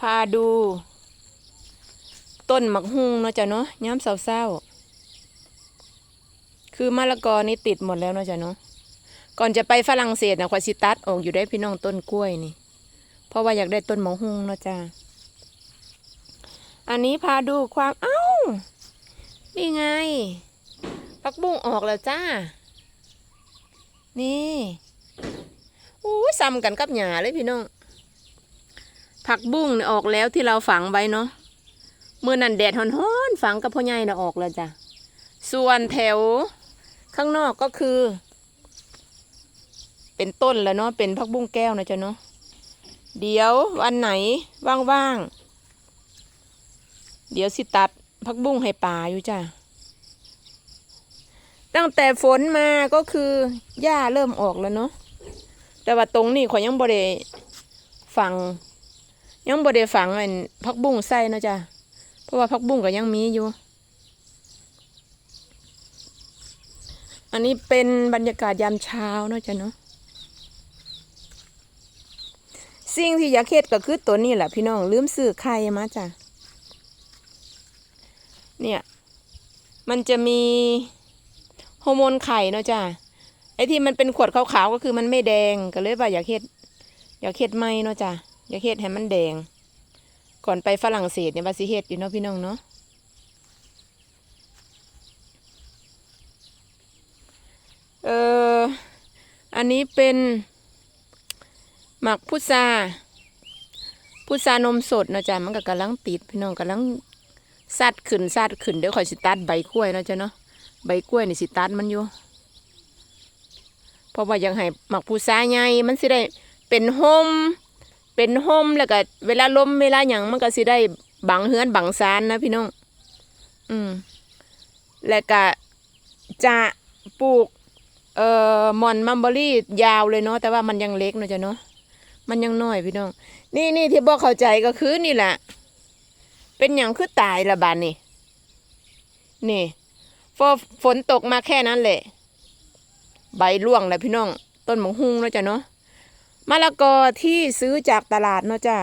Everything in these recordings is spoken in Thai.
พาดู ต้นหมักฮุงเนาะจ้ะเนาะย้ำเศร้าๆคือมะละกอนี่ติดหมดแล้วเนาะจ้ะเนาะก่อนจะไปฝรั่งเศสนะควายสิตัดออกอยู่ได้พี่น้องต้นกล้วยนี่ เพราะว่าอยากได้ต้นหมกฮุงเนาะจ้ะอันนี้พาดูความเอ้านี่ไงผักบุ้งออกแล้วจ้า นี่อู้ซ้ำกันกับหญ้าเลยพี่น้อง ผักบุ้งเนี่ยออกแล้วที่เราฝังไว้เนาะเมื่อนั้นแดดฮ้อนๆฝังกับพ่อใหญ่น่ะออกแล้วจ้ะส่วนแถวข้างนอกก็คือ เป็นต้นแล้วเนาะเป็นผักบุ้งแก้วนะจ๊ะเนาะเดี๋ยววันไหนว่างๆเดี๋ยวสิตัดผักบุ้งให้ป่าอยู่จ้ะตั้งแต่ฝนมาก็คือหญ้าเริ่มออกแล้วเนาะแต่ว่าตรงนี้ขอยยังบ่ได้ฝัง ยังบ่ได้ฝังอันผักบุ้งใส่เนาะจ้ะเพราะว่าผักบุ้งก็ยังมีอยู่ อันนี้เป็นบรรยากาศยามเช้าเนาะจ้ะเนาะสิ่งที่อยากเฮ็ดก็คือตัวนี้แหละพี่น้องลืมซื้อไข่มาจ้ะเนี่ยมันจะมีฮอร์โมนไข่เนาะจ้ะไอ้ที่มันเป็นขวดขาวๆก็คือมันไม่แดงก็เลยว่าอยากเฮ็ดอยากเฮ็ดไหมเนาะจ้ะ อยากเฮ็ดให้มันแดง ก่อนไปฝรั่งเศสเนี่ยว่าสิเฮ็ดอยู่เนาะพี่น้องเนาะเอออันนี้เป็น หมักพุทราพุทรานมสดเนาะจ้ะมันก็กำลังติดพี่น้องกำลังสัดขึ้นสัดขึ้นเดี๋ยวข่อยสิตัดใบกล้วยเนาะจ้ะเนาะใบกล้วยนี่สิตัดมันอยู่เพราะว่าอยังให้หมักพุทราใหญ่มันสิได้เป็นห่ม เป็นห่มแล้วก็เวลาลมเวลาหยังมันก็สิได้บังเฮือนบังซานนะพี่น้อง อืม แล้วก็จะปลูก เอ่อมอนมัมเบอรี่ยาวเลยเนาะแต่ว่ามันยังเล็กเนาะจ้ะเนาะมันยังน้อยพี่น้อง นี่นี่ที่บอกเข้าใจก็คือนี่แหละ เป็นอย่างคือตายละบานนี่ นี่พอฝนตกมาแค่นั้นแหละ ใบร่วงแล้วพี่น้อง ต้นหมงฮุงเนาะจ้ะเนาะ มะละกอที่ซื้อจากตลาดเนาะจ้ะ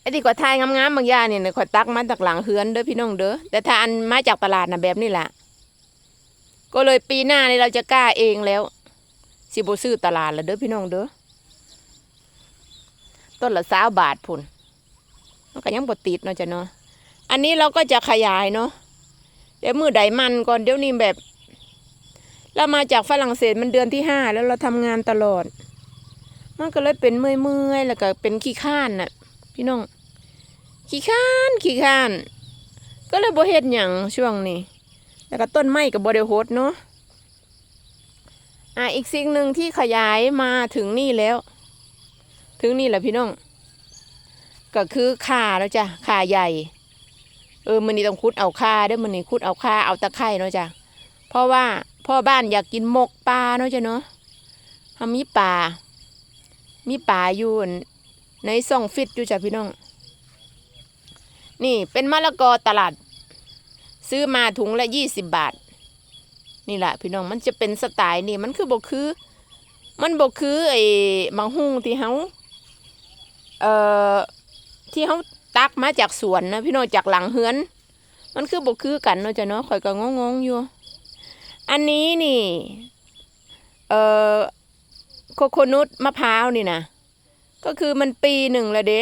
ไอ้ที่กว่าทายงามๆบางอย่างเนี่ยขอตักมาจากหลังเฮือนเด้อพี่น้องเด้อแต่ถ้าอันมาจากตลาดนะแบบนี้แหละก็เลยปีหน้านี่เราจะกล้าเองแล้ว สิบซื้อตลาดล้วเด้อพี่น้องเด้อต้นละสาบาทพุ่นมันก็ยังบดติดเนาะจ้ะเนาะอันนี้เราก็จะขยายเนาะเดี๋ยวมือใดมันก่อนเดี๋ยวนี้แบบ เรามาจากฝรั่งเศสมันเดือนที่ห้าแล้วเราทำงานตลอด มันก็เลยเป็นเมื่อยเมื่อยๆแล้วก็เป็นขี้ข้านน่ะ พี่น้อง ขี้ข้านขี้ข้าน ก็เลยบ่เฮ็ดหยังช่วงนี้ แล้วก็ต้นไม้กับบริโฮดเนาะอ่าอีกสิ่งหนึ่งที่ขยายมาถึงนี่แล้ว ถึงนี่แหละพี่น้อง ก็คือข่าแล้วจ้ะข่าใหญ่ เออมันนี่ต้องคุดเอาข่าเด้อมันนี่คุดเอาข่าเอาตะไคร่เนาะจ้ะเพราะว่าพ่อบ้านอยากกินหมกปลาเนาะจ้ะเนาะทำมีปลา มีปลาอยู่ในซ่องฟิตอยู่จ้ะพี่น้อง นี่เป็นมะละกอตลาด ซื้อมาถุงละยี่สิบบาท นี่แหละพี่น้องมันจะเป็นสไตล์นี่มันคือบกคือ มันบกคือไอ้มังหุงที่เขาเอ่อที่เขาตักมาจากสวนนะพี่น้องจากหลังเฮือน มันคือบกคือกันเนาะจ้ะเนาะข่อยก็งงๆอยู่ อันนี้นี่ เอ่อ คโคนุตมะพร้าวนี่นะก็คือมันปีหนึ่งแล้วเด้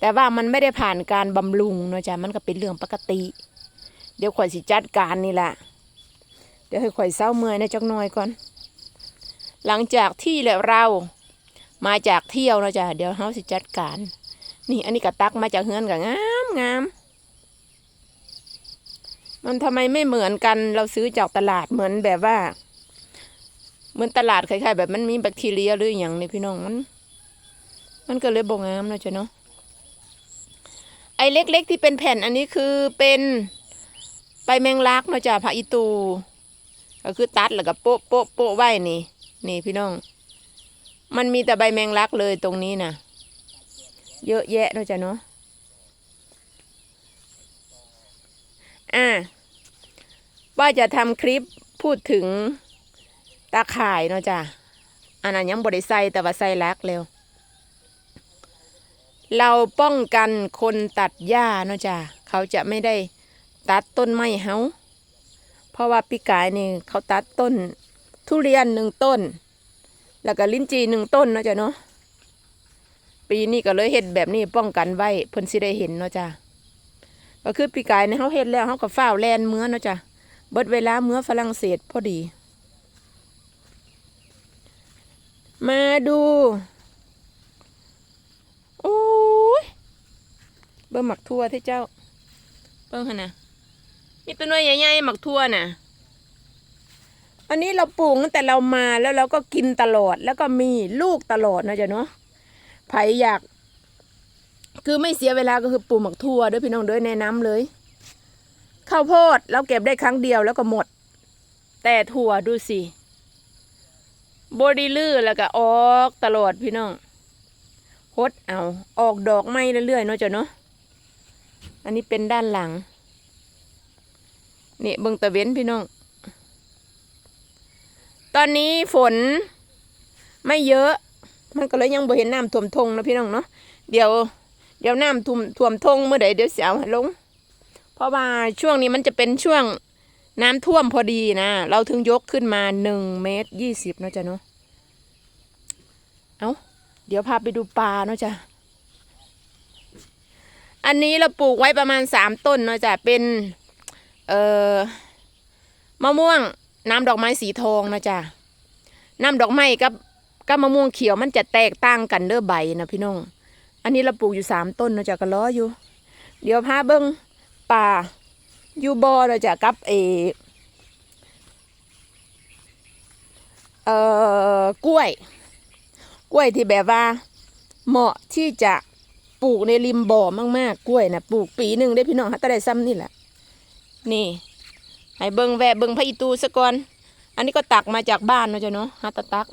แต่ว่ามันไม่ได้ผ่านการบำรุงเนาะจ้ะมันก็เป็นเรื่องปกติ เดี๋ยวข่อยสิจัดการนี่แหละเดี๋ยวให้ข่อยเศร้าเมื่อยนะจักหน่อยก่อน หลังจากที่แล้วเรามาจากเที่ยวนะจ๊ะเดี๋ยวเฮาสิจัดการ นี่อันนี้กระตักมาจากเฮือนกับงามงามมันทำไมไม่เหมือนกันเราซื้อจากตลาดเหมือนแบบว่า เหมือนตลาดคล้ายๆแบบมันมีแบคทีเรียหรืออย่างนี่พี่น้องมัน มันก็เลยบ่งามนะจ๊ะเนาะไอ้เล็กๆที่เป็นแผ่นอันนี้คือเป็นใบแมงลักเนาะจ้ะผักอีตู ก็คือตัดแล้วก็โป๊ะโป๊ะโป๊ะไว้นี่ นี่พี่น้อง มันมีแต่ใบแมงลักเลยตรงนี้นะเยอะแยะเนาะจ้ะเนาะอ่าว่าจะทำคลิปพูดถึง ตาข่ายเนาะจ้ะอันนั้นยังบริใส่แต่ว่าใส่ลักแล้วเราป้องกันคนตัดหญ้าเนาะจ้ะเขาจะไม่ได้ตัดต้นไม้เฮาเพราะว่าปีกายนี่เขาตัดต้น ทุเรียนหนึ่งต้น แล้วก็ลิ้นจีหนึ่งต้นเนาะจ้ะเนาะปีนี้ก็เลยเห็ดแบบนี้ป้องกันไว้เพิ่นสิได้เห็นเนาะจ้ะก็คือปีกายเนี่ยเขาเห็ดแล้วเขาก็ฝ้าแลนเมื่อเนาะจ้ะเบิดเวลาเมื่อฝรั่งเศสพอดี มาดู โอ้ย เบิ่งหมักทั่วที่เจ้า เบิ่งหั่นนะมีตัวน้อยใหญ่ๆหมักทั่วน่ะ อันนี้เราปลูกตั้งแต่เรามาแล้วเราก็กินตลอดแล้วก็มีลูกตลอดนะจ๊ะเนาะไผอยาก คือไม่เสียเวลาก็คือปลูกหมักทั่วเด้วยพี่น้องเด้วยแนะนำเลย ข้าวโพดเราเก็บได้ครั้งเดียวแล้วก็หมด แต่ถั่วดูสิ บดีลื้อแล้วก็ออกตลอดพี่น้องฮดเอาออกดอกไม้เรื่อยๆเนาะจ้ะเนาะอันนี้เป็นด้านหลังนี่เบิ่งตะเว้นพี่น้อง ตอนนี้ฝนไม่เยอะ มันก็เลยยังบ่เห็นน้ำท่วมทงนะพี่น้องเนาะเดี๋ยว เดี๋ยวน้ำท่วมท่วมทงเมื่อใดเดี๋ยวเสียวลง เพราะว่าช่วงนี้มันจะเป็นช่วง น้ำท่วมพอดีนะ เราถึงยกขึ้นมาหนึ่งเมตรยี่สิบเนาะจ้ะเนาะเอาเดี๋ยวพาไปดูปลาเนาะจ้ะ อันนี้เราปลูกไว้ประมาณสามต้นเนาะจ้ะ เป็น เอ่อ มะม่วงน้ำดอกไม้สีทองนะจ้ะ น้ำดอกไม้กับกับมะม่วงเขียวมันจะแตกต่างกันเด้อใบนะพี่น้อง อันนี้เราปลูกอยู่สามต้นเนาะจ้ะก็ล้ออยู่ เดี๋ยวพาเบิ้งป่า ยู่บอเนาจะกับเอเอ่อกล้วย กล้วยที่แบบว่า เหมาะที่จะปลูกในริมบ่อมากๆ กล้วยนะปลูกปีหนึ่งได้พี่น้องฮัตได้ซ้ำนี่แหละนี่ให้เบิงแวะเบิงพระอีตูซะก่อน อันนี้ก็ตักมาจากบ้านเนาะจ้ะเนาะฮัตตะตัก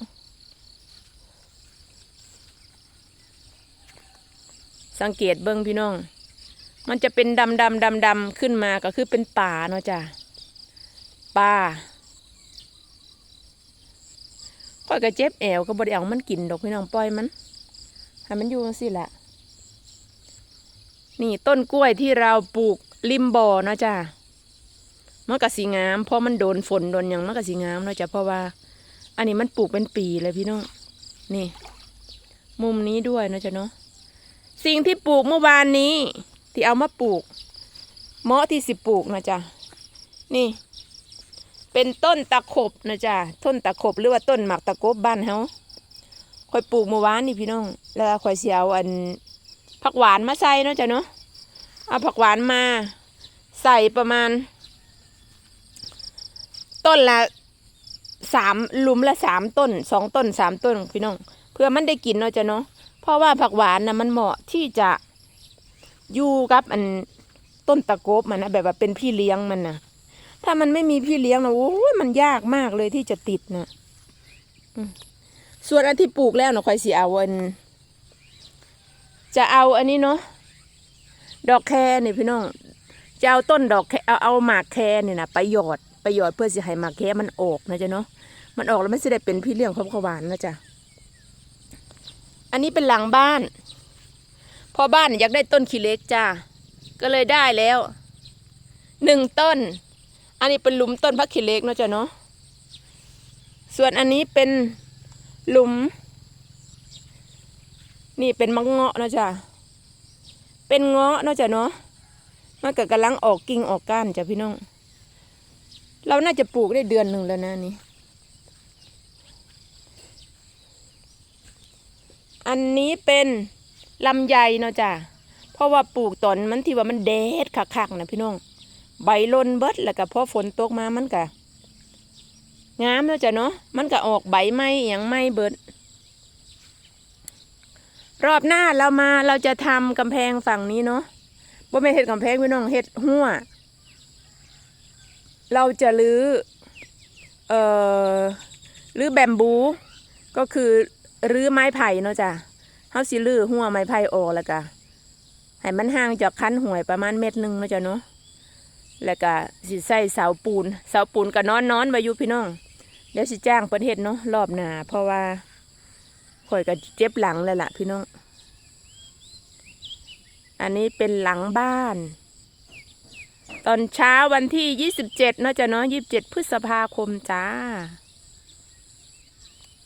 สังเกตเบิงพี่น้อง มันจะเป็นดำดำดำดำขึ้นมาก็คือเป็นป่าเนาะจ้ะป่าค่อยก็เจ็บแอวก็บไดเอามันกินดอกพี่น้องปล่อยมันให้มันอยู่สิแหละนี่ต้นกล้วยที่เราปลูกริมบ่อเนาะจ้ะมันก็สีงามเพราะมันโดนฝนโดนหยังมันก็สีงามเนาะจ้ะเพราะว่า อันนี้มันปลูกเป็นปีเลยพี่น้องนี่ มุมนี้ด้วยเนาะจ้ะเนาะสิ่งที่ปลูกเมื่อวานนี้ ที่เอามาปลูกเมาะที่สิปลูกนะจ๊ะนี่ เป็นต้นตะขบนะจ๊ะต้นตะขบหรือว่าต้นหมักตะกบบ้านเฮาคอยปลูกเมื่อวานนี่พี่น้องแล้วค่อยเสียเอาอันผักหวานมาใส่เนาะจ้ะเนาะเอาผักหวานมาใส่ประมาณ ต้นละสามลุมละสามต้นสองต้นสามต้นพี่น้อง เพื่อมันได้กินเนาะจ้ะเนาะเพราะว่าผักหวานนะมันเหมาะที่จะ อยู่กับอันต้นตะโกบมันนะแบบว่าเป็นพี่เลี้ยงมันนะถ้ามันไม่มีพี่เลี้ยงนะโอ้ยมันยากมากเลยที่จะติดนะส่วนอันที่ปลูกแล้วเนาะคอยสีเอาอันจะเอาอันนี้เนาะดอกแคนี่พี่น้องจะเอาต้นดอกแคเอาเอาหมากแคเนี่ยนะไปหยอดไปหยอดเพื่อจะให้หมากแคมันออกนะจ๊ะเนาะมันออกแล้วไม่ใช่ได้เป็นพี่เลี้ยงของขาวหวานนะจ๊ะอันนี้เป็นหลังบ้าน พอบ้านอยากได้ต้นขี้เล็กจ้าก็เลยได้แล้วหนึ่งต้น อันนี้เป็นหลุมต้นพักขี้เล็กเนาะจ้ะเนาะส่วนอันนี้เป็นหลุม นี่เป็นมะเงาะเนาะจ้ะเป็นเงาะเนาะจ้ะเนาะมันก็กำลังออกกิ่งออกก้านจ้ะพี่น้อง เราน่าจะปลูกได้เดือนหนึ่งแล้วนะนี่ อันนี้เป็น ลำไยเนาะจ้ะเพราะว่าปลูกตอนมันที่ว่ามันแดดคักๆนะพี่น้อง ใบลนเบิดแล้วก็พอฝนตกมามันก็งามแล้วจ้ะเนาะมันก็ออกใบไม้อย่างไม้เบิด รอบหน้าเรามาเราจะทำกำแพงฝั่งนี้เนาะบ่ไม่เห็ดกำแพงพี่น้องเห็ดหัวเราจะรื้อเอ่อรื้อแบมบู ก็คือรื้อไม้ไผ่เนาะจ้ะ เฮาสิลื้อหัวไม้ไผ่ออกแล้วก็ให้มันห่างจากคันหวยประมาณเม็ดหนึงเนาะจ้ะเนาะแล้วก็สิใส่เสาปูน เสาปูนก็นอนนอนไว้อยู่พี่น้องเดี๋ยวสิจ้างเพิ่นเฮ็ดเนาะรอบหน้าเพราะว่าข่อยก็เจ็บหลังแล้วล่ะพี่น้อง อันนี้เป็นหลังบ้าน ตอนเช้าวันที่27เจ็ดนาะจ้ะเนาะ27พฤษภาคมจ้า